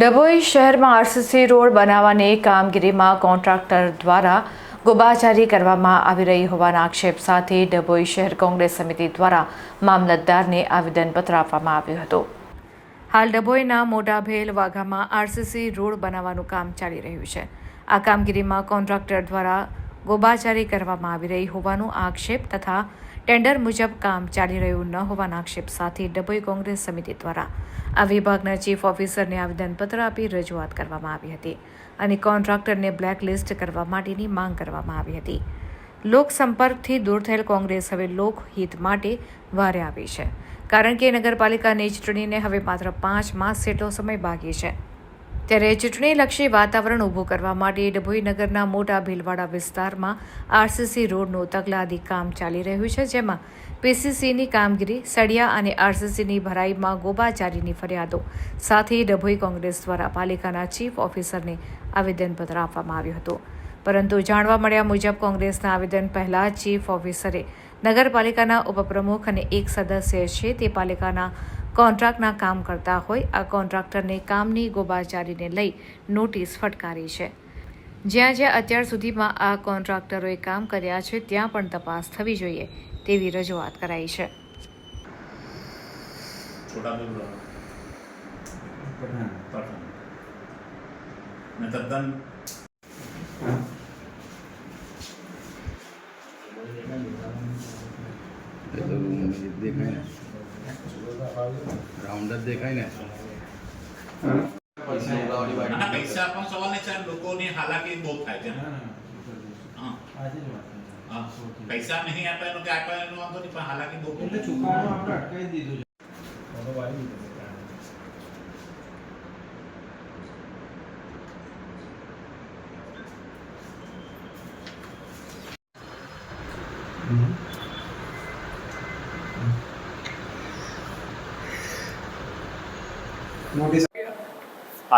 ડભોઈ શહેરમાં RCC road બનાવવાની કામગીરીમાં કોન્ટ્રાક્ટર દ્વારા ગોબાચારી કરવામાં આવી રહી હોવાના આક્ષેપ સાથે ડભોઈ શહેર કોંગ્રેસ સમિતિ દ્વારા મામલતદારને આવેદનપત્ર આપવામાં આવ્યું હતું. હાલ ડભોઈના મોટા ભેલ વાઘામાં આરસીસી રોડ બનાવવાનું કામ ચાલી રહ્યું છે. આ કામગીરીમાં કોન્ટ્રાક્ટર દ્વારા ગોબાચારી કરવામાં આવી રહી હોવાનો આક્ષેપ તથા ટેન્ડર મુજબ કામ ચાલી રહ્યું ન હોવાના આક્ષેપ સાથે ડભોઈ કોંગ્રેસ સમિતિ દ્વારા આ વિભાગના ચીફ ઓફિસરને આવેદનપત્ર આપી રજૂઆત કરવામાં આવી હતી અને કોન્ટ્રાક્ટરને બ્લેકલિસ્ટ કરવા માટેની માંગ કરવામાં આવી હતી. લોકસંપર્કથી દૂર થયેલ કોંગ્રેસ હવે લોકહિત માટે વારે આવી છે. કારણ કે નગરપાલિકાની ચૂંટણીને હવે માત્ર પાંચ માસ જેટલો સમય બાકી છે. ત્યારે ચૂંટણીલક્ષી વાતાવરણ ઊભું કરવા માટે ડભોઈ નગરના મોટા ભીલવાડા વિસ્તારમાં આરસીસી રોડનું તકલાદી કામ ચાલી રહ્યું છે, જેમાં પીસીસીની કામગીરી, સળિયા અને આરસીસીની ભરાઈમાં ગોબાચારીની ફરિયાદો સાથે ડભોઈ કોંગ્રેસ દ્વારા પાલિકાના ચીફ ઓફિસરને આવેદનપત્ર આપવામાં આવ્યું હતું. પરંતુ જાણવા મળ્યા મુજબ કોંગ્રેસના આવેદન પહેલા ચીફ ઓફિસરે નગરપાલિકાના ઉપપ્રમુખ અને એક સદસ્ય છે, તે પાલિકાના કોન્ટ્રાક્ટના કામ કરતા હોય આ કોન્ટ્રાક્ટરને કામની ગોબાચારીને લઈ નોટિસ ફટકારી છે. જ્યાં જ્યાં અત્યાર સુધીમાં આ કોન્ટ્રાક્ટરોએ કામ કર્યા છે ત્યાં પણ તપાસ થવી જોઈએ તેવી રજૂઆત કરાઈ છે. તદ્દન દેખાય. ને રાઉન્ડ જ દેખાય ને. પૈસા પણ સવાલ નહીં સાહેબ લોકોની હાલાકી બહુ થાય છે. ને. પૈસા નહીં આપ્યા એનો કે આપ્યા એનો વાંધો નહીં પણ હાલાકી બહુ એટલે ચુકાદો આપણે અટકાવી દીધું છે નોટિસ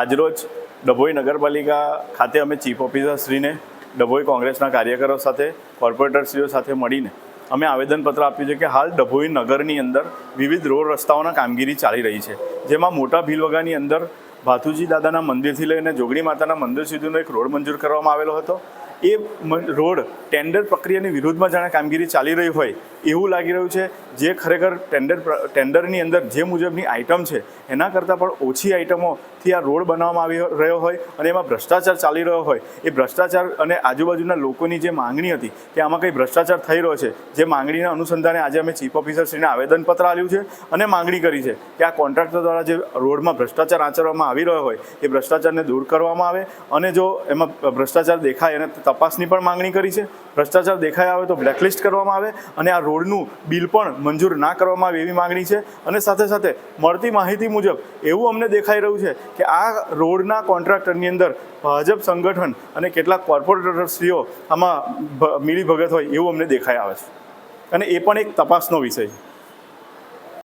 આજરોજ ડભોઈ નગરપાલિકા ખાતે અમે ચીફ ઓફિસરશ્રીને ડભોઈ કોંગ્રેસના કાર્યકરો સાથે, કોર્પોરેટરશ્રીઓ સાથે મળીને અમે આવેદનપત્ર આપ્યું છે કે હાલ ડભોઈ નગરની અંદર વિવિધ રોડ રસ્તાઓના કામગીરી ચાલી રહી છે. જેમાં મોટા ભીલવગાની અંદર ભાથુજી દાદાના મંદિરથી લઈને જોગણી માતાના મંદિર સુધીનો એક રોડ મંજૂર કરવામાં આવેલો હતો. એ રોડ ટેન્ડર પ્રક્રિયાની વિરોધમાં જાણે કામગીરી ચાલી રહી હોય એવું લાગી રહ્યું છે. જે ખરેખર ટેન્ડર ટેન્ડરની અંદર જે મુજબની આઇટમ છે, એના કરતાં પણ ઓછી આઇટમોથી આ રોડ બનાવવામાં આવી રહ્યો હોય અને એમાં ભ્રષ્ટાચાર ચાલી રહ્યો હોય. એ ભ્રષ્ટાચાર અને આજુબાજુના લોકોની જે માંગણી હતી કે આમાં કંઈ ભ્રષ્ટાચાર થઈ રહ્યો છે. જે માંગણીના અનુસંધાને આજે અમે ચીફ ઓફિસરશ્રીને આવેદનપત્ર આપ્યું છે અને માંગણી કરી છે કે આ કોન્ટ્રાક્ટર દ્વારા જે રોડમાં ભ્રષ્ટાચાર આચરવામાં આવી રહ્યો હોય, એ ભ્રષ્ટાચારને દૂર કરવામાં આવે અને જો એમાં ભ્રષ્ટાચાર દેખાય અને તપાસની પણ માંગણી કરી છે. ભ્રષ્ટાચાર દેખાય આવે તો બ્લેકલિસ્ટ કરવામાં આવે અને આ રોડનું બિલ પણ મંજૂર ના કરવામાં આવે એવી માંગણી છે. અને સાથે સાથે મળતી માહિતી મુજબ એવું અમને દેખાઈ રહ્યું છે કે આ રોડના કોન્ટ્રાક્ટરની અંદર ભાજપ સંગઠન અને કેટલાક કોર્પોરેટરશ્રીઓ આમાં મિલીભગત હોય એવું અમને દેખાઈ આવે છે. અને એ પણ એક તપાસનો વિષય છે.